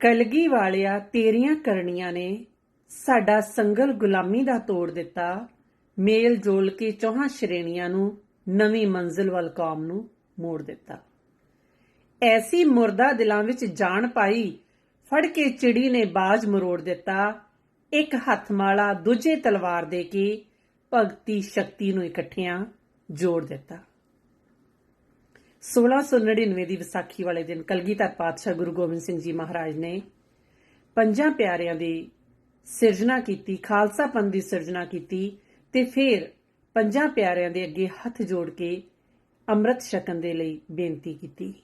ਕਲਗੀ ਵਾਲਿਆ ਤੇਰੀਆਂ ਕਰਨੀਆਂ ਨੇ। ਸਾਡਾ ਸੰਗਲ ਗੁਲਾਮੀ ਦਾ ਤੋੜ ਦਿੱਤਾ। ਮੇਲ ਜੋਲ ਕੇ ਚੌਹਾਂ ਸ਼੍ਰੇਣੀਆਂ ਨੂੰ, ਨਵੀਂ ਮੰਜ਼ਿਲ ਵੱਲ ਕੌਮ ਨੂੰ ਮੋੜ ਦਿੱਤਾ। ਐਸੀ ਮੁਰਦਾ ਦਿਲਾਂ ਵਿੱਚ ਜਾਣ ਪਾਈ, ਫੜ ਕੇ ਚਿੜੀ ਨੇ ਬਾਜ ਮਰੋੜ ਦਿੱਤਾ। ਇੱਕ ਹੱਥ ਮਾਲਾ ਦੂਜੇ ਤਲਵਾਰ ਦੇ ਕੇ ਭਗਤੀ ਸ਼ਕਤੀ ਨੂੰ ਇਕੱਠਿਆਂ ਜੋੜ ਦਿੱਤਾ। 1699 ਦੀ ਵਿਸਾਖੀ ਵਾਲੇ ਦਿਨ ਕਲਗੀਧਰ ਪਾਤਸ਼ਾਹ ਗੁਰੂ ਗੋਬਿੰਦ ਸਿੰਘ ਜੀ ਮਹਾਰਾਜ ਨੇ ਪੰਜਾਂ ਪਿਆਰਿਆਂ ਦੀ ਸਿਰਜਣਾ ਕੀਤੀ, ਖਾਲਸਾ ਪੰਥ ਦੀ ਸਿਰਜਣਾ ਕੀਤੀ ਤੇ ਫਿਰ ਪੰਜਾਂ ਪਿਆਰਿਆਂ ਦੇ ਅੱਗੇ ਹੱਥ ਜੋੜ ਕੇ ਅੰਮ੍ਰਿਤ ਛਕਣ ਦੇ ਲਈ ਬੇਨਤੀ ਕੀਤੀ।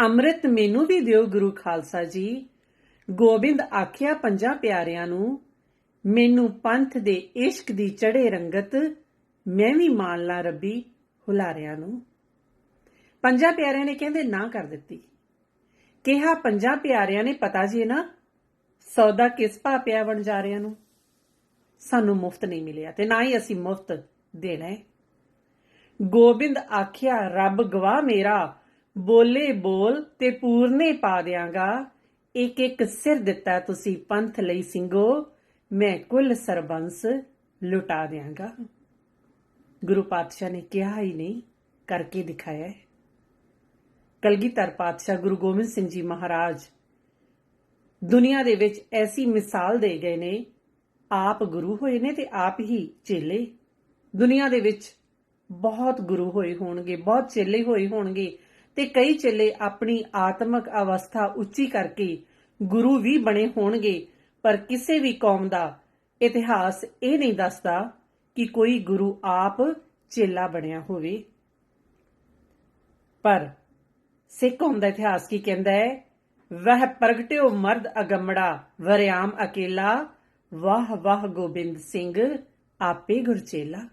ਅੰਮ੍ਰਿਤ ਮੈਨੂੰ ਵੀ ਦਿਓ ਗੁਰੂ ਖਾਲਸਾ ਜੀ। ਗੋਬਿੰਦ ਆਖਿਆ, ਪੰਜਾਂ ਪਿਆਰਿਆਂ ਨੂੰ ਮੈਨੂੰ ਪੰਥ ਦੇ ਇਸ਼ਕ ਦੀ ਚੜੇ ਰੰਗਤ ਮੈਂ ਵੀ ਮਾਨ ਲਾ ਰੱਬੀ ਹੁਲਾਰਿਆਂ ਨੂੰ। ਪੰਜਾਂ ਪਿਆਰਿਆਂ ਨੇ ਕਹਿੰਦੇ ਨਾ ਕਰ ਦਿੱਤੀ। ਕਿਹਾ, ਪੰਜਾਂ ਪਿਆਰਿਆਂ ਨੇ ਪਤਾ ਜੀ ਨਾ, ਸੌਦਾ ਕਿਸ ਭਾ ਪਿਆ ਵਣਜਾਰਿਆਂ ਨੂੰ। ਸਾਨੂੰ ਮੁਫਤ ਨਹੀਂ ਮਿਲਿਆ ਤੇ ਨਾ ਹੀ ਅਸੀਂ ਮੁਫਤ ਦੇਣਾ ਹੈ। ਗੋਬਿੰਦ ਆਖਿਆ, ਰੱਬ ਗਵਾਹ ਮੇਰਾ, ਬੋਲੇ ਬੋਲ ਤੇ ਪੂਰਨੇ ਪਾ ਦਿਆਂਗਾ। ਇੱਕ ਇੱਕ ਸਿਰ ਦਿੱਤਾ ਤੁਸੀਂ ਪੰਥ ਲਈ ਸਿੰਘੋ, ਮੈਂ ਕੁੱਲ ਸਰਬੰਸ ਲੁਟਾ ਦਿਆਂਗਾ। ਗੁਰੂ ਪਾਤਸ਼ਾਹ ਨੇ ਕਿਹਾ ਹੀ ਨਹੀਂ, ਕਰਕੇ ਦਿਖਾਇਆ ਹੈ। ਕਲਗੀਧਰ ਪਾਤਸ਼ਾਹ ਗੁਰੂ ਗੋਬਿੰਦ ਸਿੰਘ ਜੀ ਮਹਾਰਾਜ ਦੁਨੀਆ ਦੇ ਵਿੱਚ ਐਸੀ ਮਿਸਾਲ ਦੇ ਗਏ ਨੇ, ਆਪ ਗੁਰੂ ਹੋਏ ਨੇ ਤੇ ਆਪ ਹੀ ਚੇਲੇ। ਦੁਨੀਆ ਦੇ ਵਿੱਚ ਬਹੁਤ ਗੁਰੂ ਹੋਏ ਹੋਣਗੇ, ਬਹੁਤ ਚੇਲੇ ਹੋਏ ਹੋਣਗੇ ਤੇ ਕਈ ਚੇਲੇ ਆਪਣੀ ਆਤਮਿਕ ਅਵਸਥਾ ਉੱਚੀ ਕਰਕੇ ਗੁਰੂ ਵੀ ਬਣੇ ਹੋਣਗੇ, ਪਰ ਕਿਸੇ ਵੀ ਕੌਮ ਦਾ ਇਤਿਹਾਸ ਇਹ ਨਹੀਂ ਦੱਸਦਾ ਕਿ ਕੋਈ ਗੁਰੂ ਆਪ ਚੇਲਾ ਬਣਿਆ ਹੋਵੇ। ਪਰ ਸਿੱਖ ਕੌਮ ਦਾ ਇਤਿਹਾਸ ਕੀ ਕਹਿੰਦਾ ਹੈ? ਵਹ ਪ੍ਰਗਟਿਓ ਮਰਦ ਅਗੰਮੜਾ, ਵਰਿਆਮ ਅਕੇਲਾ, ਵਾਹ ਵਾਹ ਗੋਬਿੰਦ ਸਿੰਘ, ਆਪੇ ਗੁਰਚੇਲਾ